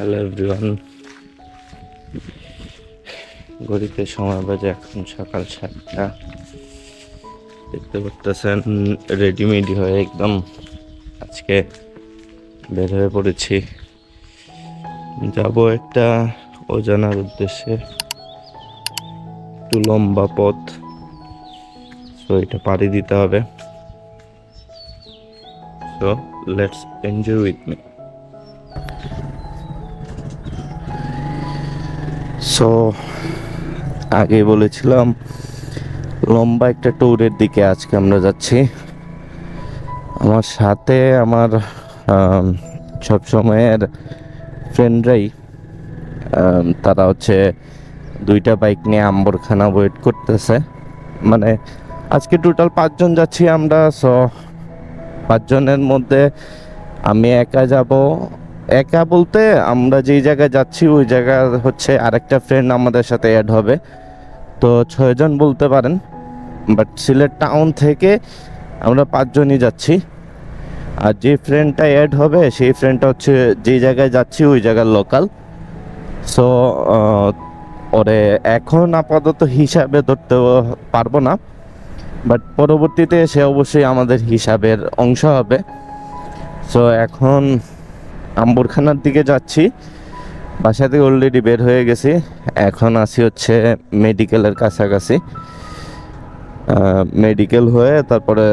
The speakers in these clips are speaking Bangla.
হ্যালো এভরিওয়ান ঘড়িতে সময় বাজে এখন সকাল সাতটা। দেখতে পারতেছেন রেডিমেডি হয়ে একদম আজকে বের হয়ে পড়েছি। যাব একটা অজানার উদ্দেশ্যে। একটু লম্বা পথ তো এটা পাড়ি দিতে হবে। তো let's enjoy with me so আগে বলেছিলাম লম্বা একটা ট্যুরের দিকে আজকে আমরা যাচ্ছি। আমার সাথে আমার আম, সব সময়ের ফ্রেন্ডরাই তারা হচ্ছে দুইটা বাইক নিয়ে আম্বরখানা ওয়েট করতেছে। মানে আজকে টোটাল পাঁচজন যাচ্ছি আমরা সো পাঁচজনের মধ্যে আমি একা যাব একা বলতে আমরা যেই জায়গায় যাচ্ছি, ওই জায়গা হচ্ছে আরেকটা ফ্রেন্ড আমাদের সাথে অ্যাড হবে। তো ছয়জন বলতে পারেন বাট সিলেট টাউন থেকে আমরা পাঁচজনই যাচ্ছি। আর যে ফ্রেন্ডটা অ্যাড হবে, সেই ফ্রেন্ডটা হচ্ছে যেই জায়গায় যাচ্ছি, ওই জায়গার লোকাল সো ওরে এখন আপাতত হিসাবে ধরতে পারব না বাট পরবর্তীতে সে অবশ্যই আমাদের হিসাবের অংশ হবে। সো এখন আম্বরখানার দিকে যাচ্ছি। বাসা থেকে অলরেডি বের হয়ে গেছি। এখন আসি হচ্ছে মেডিকেলের কাছাকাছি। মেডিকেল হয়ে তারপরে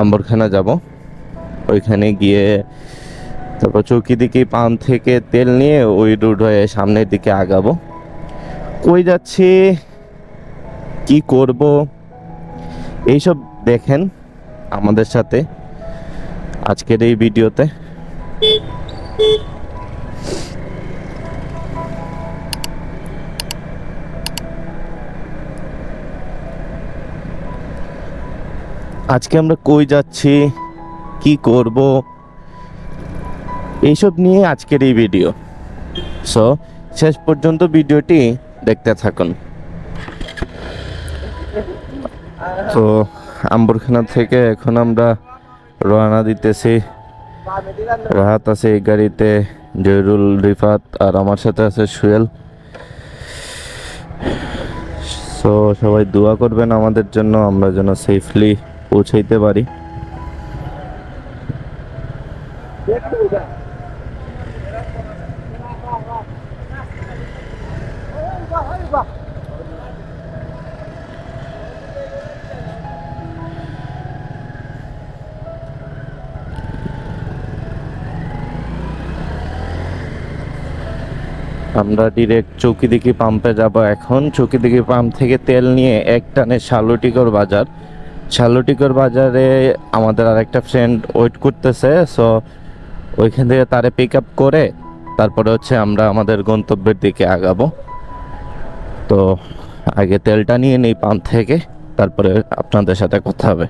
আম্বরখানা যাব। ওইখানে গিয়ে তারপর চৌকি দিকে পাম্প থেকে তেল নিয়ে ওই রুট হয়ে সামনের দিকে আগাবো। কই যাচ্ছি? কি করব? এইসব দেখেন আমাদের সাথে আজকের এই ভিডিওতে। আজকে আমরা কই যাচ্ছি? কি করব? এইসব নিয়ে আজকের এই ভিডিও। সো শেষ পর্যন্ত ভিডিওটি দেখতে থাকুন। তো আম্বরখানা থেকে এখন আমরা রওনা দিতেছি। রাহাত আছে এই গাড়িতে, জয়রুল, রিফাত আর আমার সাথে আছে সুয়েল। সো সবাই দোয়া করবেন আমাদের জন্য, আমরা যেন সেফলি পৌঁছাইতে পারি। আমরা ডিরেক্ট চৌকিদিঘি পাম্পে যাব এখন। চৌকিদিঘি পাম্প থেকে তেল নিয়ে এক টানে শালুটিকর বাজার। শালুটিকর বাজারে আমাদের আরেকটা ফ্রেন্ড ওয়েট করতেছে সো ওইখান থেকে তারে পিক আপ করে তারপরে হচ্ছে আমরা আমাদের গন্তব্যের দিকে আগাবো। তো আগে তেলটা নিয়ে নিই পাম্প থেকে, তারপরে আপনাদের সাথে কথা হবে।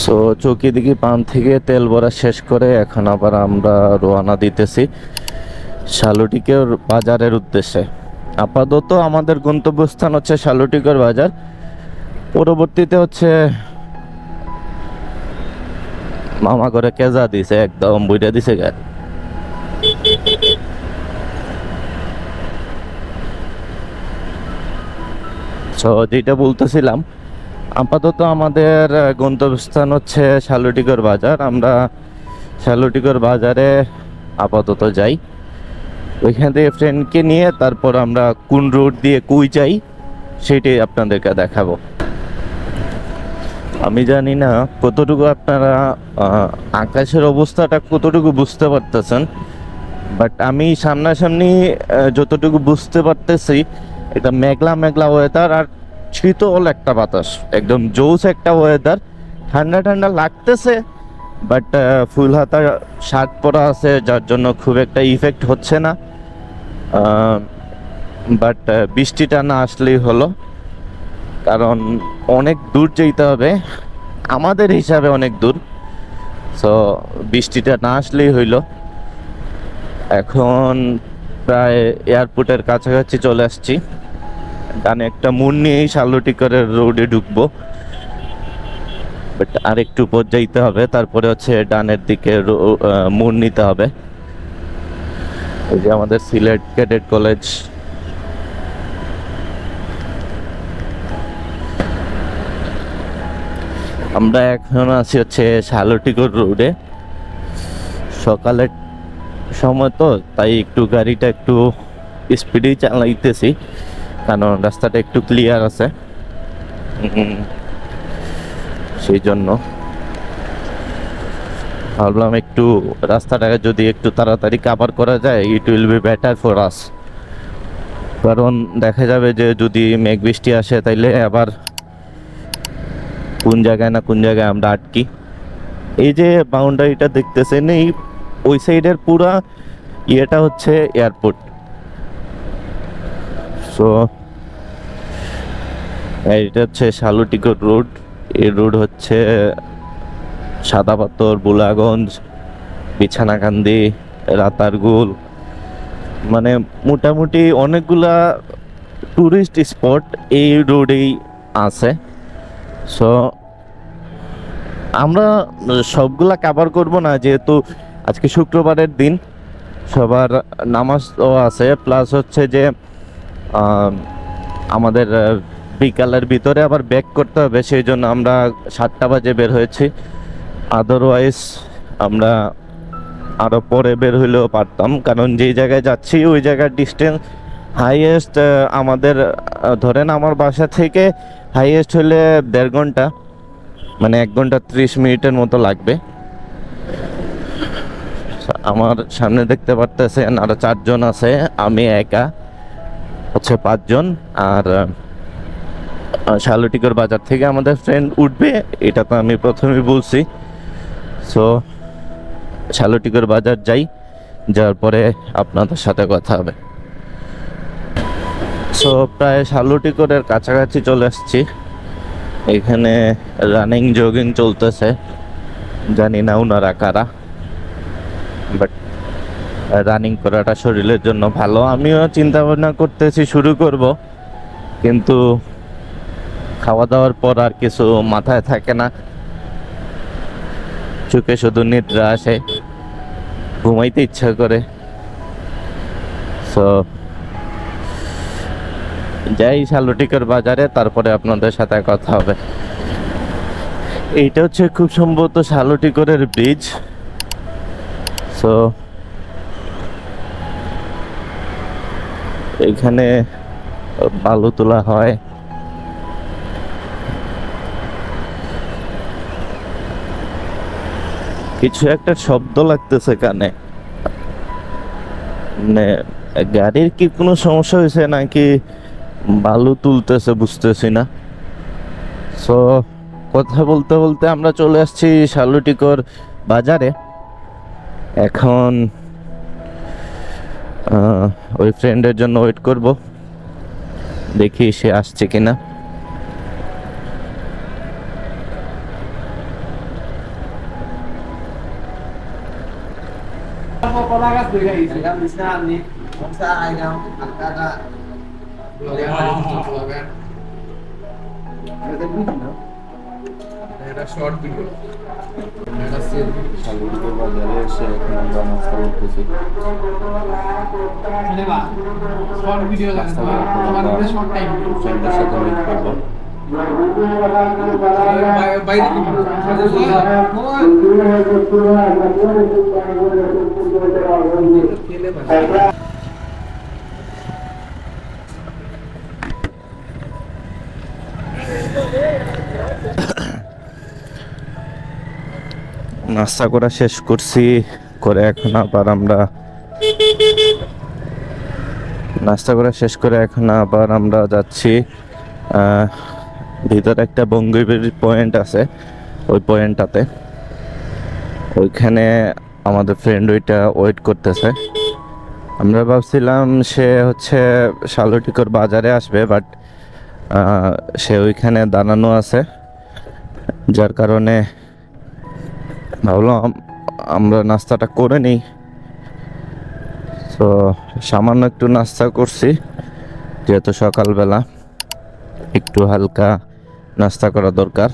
সো চৌকিদিঘি পাম্প থেকে তেল ভরা শেষ করে এখন আবার আমরা রোয়ানা দিতেছি শালুটিকের বাজারের উদ্দেশ্যে। আপাতত আমাদের গন্তব্যস্থান হচ্ছে শালুটিকর বাজার। পরবর্তীতে হচ্ছে মামা করে কেজা দিছে, একদম বুইটা দিছে গা। সো যেটা বলতেছিলাম আপাতত আমাদের গন্তব্যস্থান হচ্ছে শালুটিকর বাজার। আমরা শালুটিকর বাজারে আপাতত যাই। ওইখান থেকে ফ্রেন্ডকে নিয়ে তারপর আমরা কোন রোড দিয়ে কুই যাই, সেটাই আপনাদেরকে দেখাবো। আমি জানি না কতটুকু আপনারা আকাশের অবস্থাটা কতটুকু বুঝতে পারতেছেন বাট আমি সামনাসামনি যতটুকু বুঝতে পারতেছি, এটা মেঘলা মেঘলা ওয়েদার আর শীতল একটা বাতাস, একদম জোস একটা ওয়েদার ঠান্ডা ঠান্ডা লাগতেছে বাট ফুল হাতা শার্ট পরা আছে, যার জন্য খুব একটা ইফেক্ট হচ্ছে না। বাট বৃষ্টিটা না আসলেই হলো। কারণ অনেক দূর যেতে হবে, আমাদের হিসাবে অনেক দূর। সো বৃষ্টিটা না আসলেই হইল। এখন প্রায় এয়ারপোর্টের কাছাকাছি চলে আসছি। ডানে একটা মোড় নিয়েই শালটিকরের রোডে ঢুকবো। বাট আর একটু উপর যাইতে হবে তারপরে হচ্ছে ডানের দিকে আহ, নিতে হবে। এই যে আমাদের সিলেট ক্যাডেট কলেজ। আমরা এখন আছি হচ্ছে শালটিকর রোডে। সকালের সময় তো তাই একটু গাড়িটা একটু স্পিডেই চালাইতেছি। কারণ রাস্তাটা একটু ক্লিয়ার আছে। সেই জন্য ভাবলাম একটু রাস্তাটাকে যদি একটু তাড়াতাড়ি কাভার করা যায় it will be better for us কারণ দেখা যাবে যে যদি মেঘ বৃষ্টি আসে, তাইলে আবার কোন জায়গায় না কোন জায়গায় আমরা আটকি। এই যে বাউন্ডারিটা দেখতেছেন, এই ওই সাইডের পুরা ইয়েটা হচ্ছে এয়ারপোর্ট সো এটা হচ্ছে শালুটিকর রোড। এই রোড হচ্ছে সাদাপাথর, বুলাগঞ্জ, বিছানাকান্দি, রাতারগুল। মানে মোটামুটি অনেকগুলা টুরিস্ট স্পট এই রোডেই আছে। সো, আমরা সবগুলা কাভার করব না, যেহেতু আজকে শুক্রবারের দিন। সবার নামাজও আছে প্লাস হচ্ছে যে আমাদের বিকালের ভিতরে আবার ব্যাক করতে হবে, সেই জন্য আমরা সাতটা বাজে বের হয়েছি। আদারওয়াইজ আমরা আরও পরে বের হইলেও পারতাম, কারণ যেই জায়গায় যাচ্ছি, ওই জায়গার ডিস্টেন্স হাইয়েস্ট আমাদের ধরেন আমার বাসা থেকে হাইয়েস্ট হলে দেড় ঘণ্টা মানে এক ঘণ্টা ত্রিশ মিনিটের মতো লাগবে। আমার সামনে দেখতে পারতেছেন, আরও চারজন আছে, আমি একা। হচ্ছে পাঁচজন আর শালটিকর বাজার থেকে আমাদের ফ্রেন্ড উঠবে, এটা তো আমি প্রথমেই বলছি। সো শালটিকর বাজার যাই, যাওয়ার পরে আপনাদের সাথে কথা হবে। সো প্রায় শালটিকরের কাছাকাছি চলে আসছি। এখানে রানিং জগিং চলতেছে। জানি না ওনারা কারা বাট রানিং করাটা শরীরের জন্য ভালো। আমিও চিন্তা ভাবনা করতেছি, শুরু করব। কিন্তু খাওয়া দাওয়ার পর আর কিছু মাথায় থাকে না। চোখে শুধু নিদ্রা আসে। ঘুমাইতে ইচ্ছা করে। সো যাই শালটিকর বাজারে, তারপরে আপনাদের সাথে কথা হবে। এইটা হচ্ছে খুব সম্ভবত শালটিকরের ব্রিজ সো এখানে বালু তোলা হয়। কিছু একটা শব্দ লাগতেছে কানে। মানে গাড়ির কি কোনো সমস্যা হয়েছে নাকি বালু তুলতেছে বুঝতেছি না। সো কথা বলতে বলতে আমরা চলে আসছি শালুটিকর বাজারে। এখন ওই ফ্রেন্ডের জন্য ওয়েট করব। দেখি সে আসছে কিনা। এটা শর্ট ভিডিও শালুটিকর বাজারে এসে এখন আমরা নাস্তা করতেছি ফ্রেন্ডের সাথে ওয়েট করব বাইরে নাস্তা করা শেষ করছি, করে এখন আবার আমরা নাস্তা করা শেষ করে এখন আবার আমরা যাচ্ছি ভিতরে একটা বঙ্গিবির পয়েন্ট আছে, ওই পয়েন্টটাতে। ওইখানে আমাদের ফ্রেন্ড ওইটা ওয়েট করতেছে। আমরা ভাবছিলাম সে হচ্ছে শালটিকর বাজারে আসবে বাট সে ওইখানে দাঁড়ানো আছে, যার কারণে ভাবলাম আমরা নাস্তাটা করে নিই। তো সামান্য একটু নাস্তা করছি, যেহেতু সকালবেলা একটু হালকা নাস্তা করা দরকার,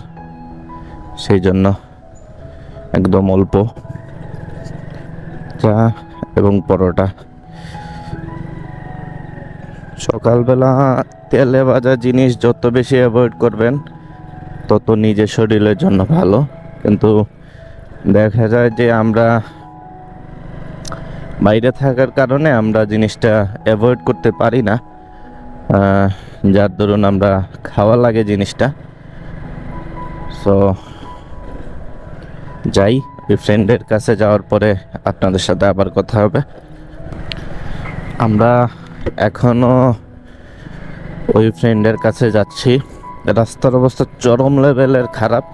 সেই জন্য একদম অল্প। চা এবং পরোটা। সকালবেলা তেলে ভাজা জিনিস যত বেশি অ্যাভয়েড করবেন, তত নিজের শরীরের জন্য ভালো। কিন্তু দেখা যায় যে আমরা বাইরে থাকার কারণে আমরা জিনিসটা অ্যাভয়েড করতে পারি না। যার দরুন আমরা খাওয়া লাগে জিনিসটা। সো যাই, ওই ফ্রেন্ডের কাছে যাওয়ার পরে আপনাদের সাথে আবার কথা হবে। আমরা এখনও ওই ফ্রেন্ডের কাছে যাচ্ছি। রাস্তার অবস্থা চরম লেভেলের খারাপ।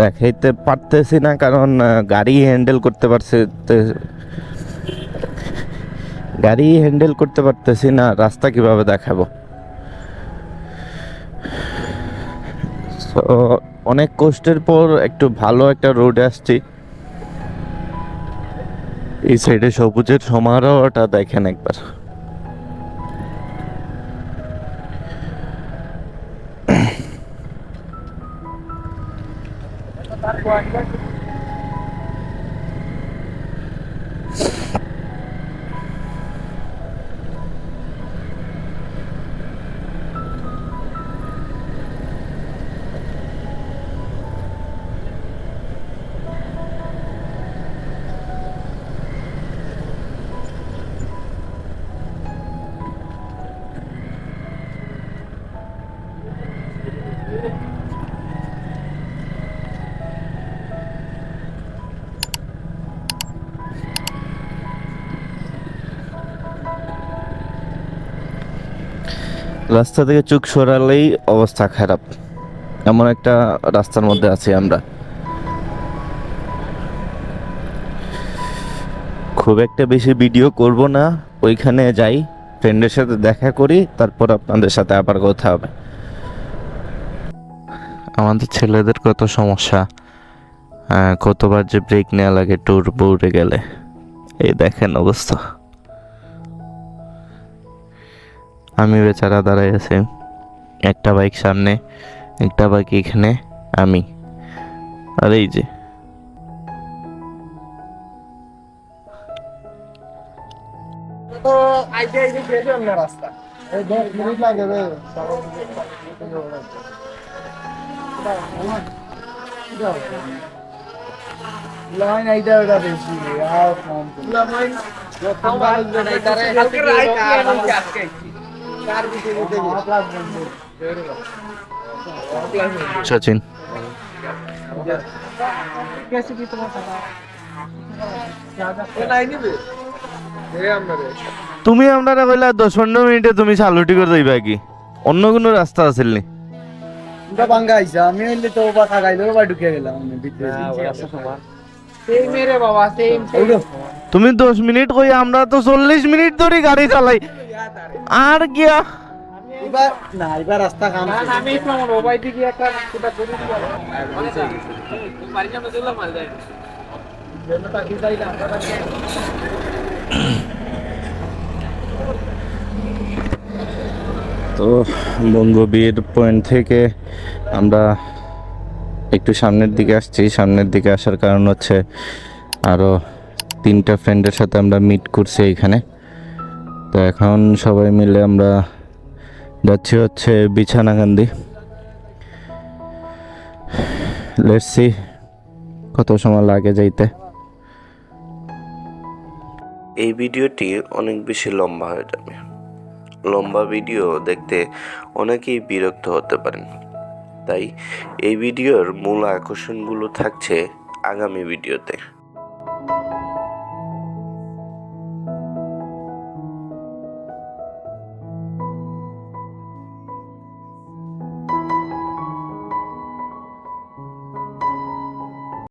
দেখাইতে পারতেছি না কারণ গাড়ি হ্যান্ডেল করতে পারছে গাড়ি হ্যান্ডেল করতে পারতেছি না, রাস্তা কীভাবে দেখাবো? অনেক কষ্টের পর একটু ভালো একটা রোডে আসছি। এই সাইডে সবুজের সমারোহটা দেখেন একবার। Black Texas. রাস্তা থেকে চোখ সরালেই অবস্থা খারাপ। এমন একটা রাস্তার মধ্যে আছি আমরা। খুব একটা বেশি ভিডিও করব না, ওইখানে যাই ফ্রেন্ডের সাথে দেখা করি, তারপর আপনাদের সাথে আবার কথা হবে। আমাদের ছেলেদের কত সমস্যা? কতবার যে ব্রেক নেওয়া লাগে ট্যুর বউরে গেলে। এই দেখেন অবস্থা। আমি বেচারা দাঁড়াই আছি। একটা বাইক সামনে একটা বাইক এখানে আমি। আর এই যে। লাইন আইটা ওটা বেশি আর কম লাইন। সচিন। তুমি আপনারা কইলা দশ পনেরো মিনিটে তুমি চালুটি করে দইবা কি? অন্য কোনো রাস্তা আছিল নি? হ্যাঁ, তুমি দশ মিনিট কই আমরা তো চল্লিশ মিনিট ধরে গাড়ি চালাই। আর গিয়া? এবার না এবার রাস্তা কাম না না, আমি একটু আমার মোবাইল একটা সেটা করে দিই বাড়ি যাবে চলে মাল যায় তো বঙ্গবীর পয়েন্ট থেকে আমরা একটু সামনের দিকে আসছি। সামনের দিকে আসার কারণ হচ্ছে আরও তিনটা ফ্রেন্ডের সাথে আমরা মিট করছি এইখানে তো এখন সবাই মিলে আমরা যাচ্ছি হচ্ছে বিছানা বিছানাকান্দি লেটসি কত সময় লাগে যাইতে। এই ভিডিওটি অনেক বেশি লম্বা হয়ে যাবে। লম্বা ভিডিও দেখতে অনেকেই বিরক্ত হতে পারেন। তাই এই ভিডিওর মূল আকর্ষণগুলো থাকছে আগামী ভিডিওতে।